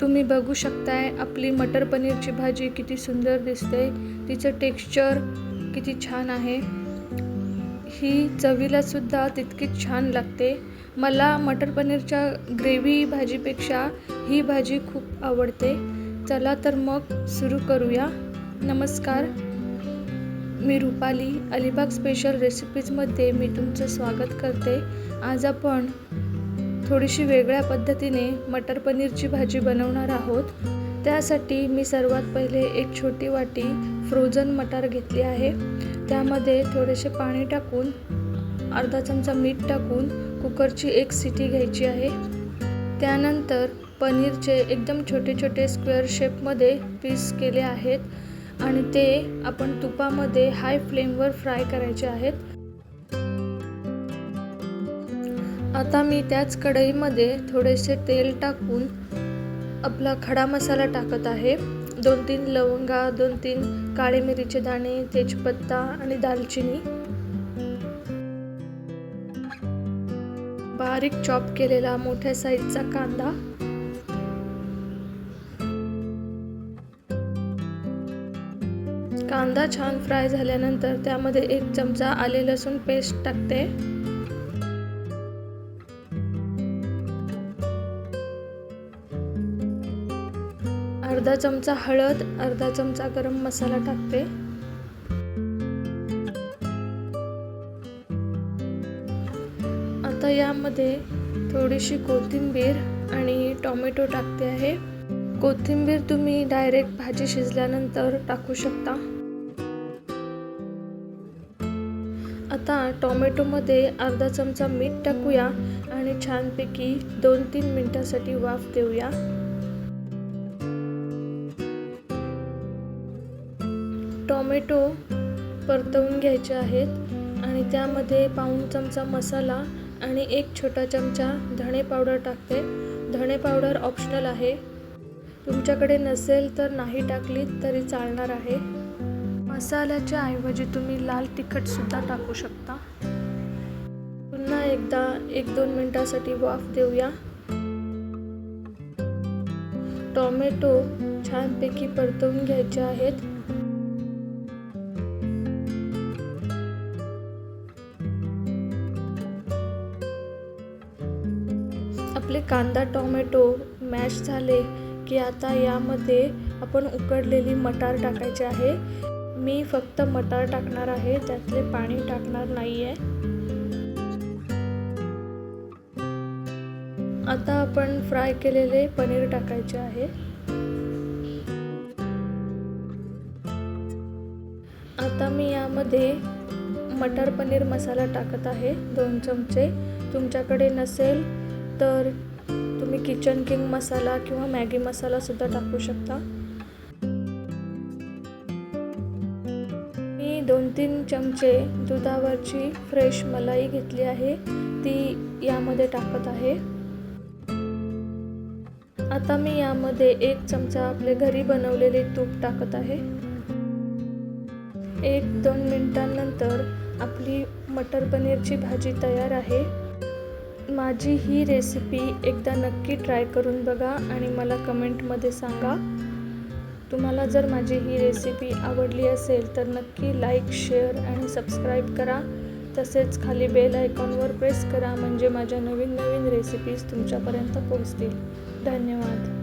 तुम्ही बघू शकताय आपली मटर पनीरची भाजी किती सुंदर दिसते. तिचं टेक्स्चर किती छान आहे. ही चवीलासुद्धा तितकीच छान लागते. मला मटर पनीरच्या ग्रेव्ही भाजीपेक्षा ही भाजी खूप आवडते. चला तर मग सुरू करूया. नमस्कार. मी रुपाली अलिबाग स्पेशल रेसिपीजमध्ये मी तुमचं स्वागत करते. आज आपण थोडीशी वेगळ्या पद्धतीने मटर पनीरची भाजी बनवणार आहोत. त्यासाठी मी सर्वात पहिले एक छोटी वाटी फ्रोझन मटार घेतली आहे. त्यामध्ये थोडेसे पाणी टाकून अर्धा चमचा मीठ टाकून कुकरची एक सिटी घ्यायची आहे. त्यानंतर पनीरचे एकदम छोटे छोटे स्क्वेअर शेपमध्ये पीस केले आहेत. आणि ते आपण तुपामध्ये हाय फ्लेमवर फ्राय करायचे आहेत. आता मी त्याच कढईमध्ये थोडेसे तेल टाकून आपला खडा मसाला टाकत आहे. दोन तीन लवंगा दोन तीन काळे मिरीचे दाणे तेजपत्ता आणि दालचिनी. बारीक चॉप केलेला मोठ्या साईजचा कांदा. कांदा छान फ्राय झाल्यानंतर त्यामध्ये एक चमचा आले लसूण पेस्ट टाकते. अर्धा चमचा हळद अर्धा चमचा गरम मसाला टाकते. आता यामध्ये थोडीशी कोथिंबीर आणि टोमॅटो टाकते आहे. कोथिंबीर तुम्ही डायरेक्ट भाजी शिजल्यानंतर टाकू शकता. आता टोमॅटोमध्ये अर्धा चमचा मीठ टाकूया आणि छानपैकी दोन तीन मिनटासाठी वाफ देऊया. टोमॅटो परतवून घ्यायचे आहेत आणि त्यामध्ये पाऊण चमचा मसाला आणि एक छोटा चमचा धणे पावडर टाकते. धणे पावडर ऑप्शनल आहे. तुमच्याकडे नसेल तर नाही टाकली तरी चालणार आहे. मसाल्याच्या ऐवजी तुम्ही लाल तिखटसुद्धा टाकू शकता. पुन्हा एकदा एक दोन मिनटासाठी वाफ देऊया. टॉमॅटो छानपैकी परतवून घ्यायचे आहेत. आपले कांदा टोमॅटो मॅश झाले की आता यामध्ये आपण उकडलेली मटार टाकायची आहे. मी फक्त मटार टाकणार आहे त्यातले पाणी टाकणार नाही आहे आता आपण फ्राय केलेले पनीर टाकायचे आहे. आता मी यामध्ये मटर पनीर मसाला टाकत आहे दोन चमचे. तुमच्याकडे नसेल तर तुम्ही किचन किंग मसाला किंवा मॅगी मसालासुद्धा टाकू शकता. मी दोन तीन चमचे दुधावरची फ्रेश मलाई घेतली आहे. ती यामध्ये टाकत आहे. आता मी यामध्ये एक चमचा आपले घरी बनवलेले तूप टाकत आहे. एक दोन मिनटांनंतर आपली मटर पनीरची भाजी तयार आहे. माझी ही रेसिपी एकदा नक्की ट्राय करून बघा आणि मला कमेंटमध्ये सांगा. तुम्हाला जर माझी ही रेसिपी आवडली असेल तर नक्की लाईक शेअर आणि सबस्क्राईब करा. तसेच खाली बेल आयकॉनवर प्रेस करा म्हणजे माझ्या नवीन नवीन रेसिपीज तुमच्यापर्यंत पोहोचतील. धन्यवाद.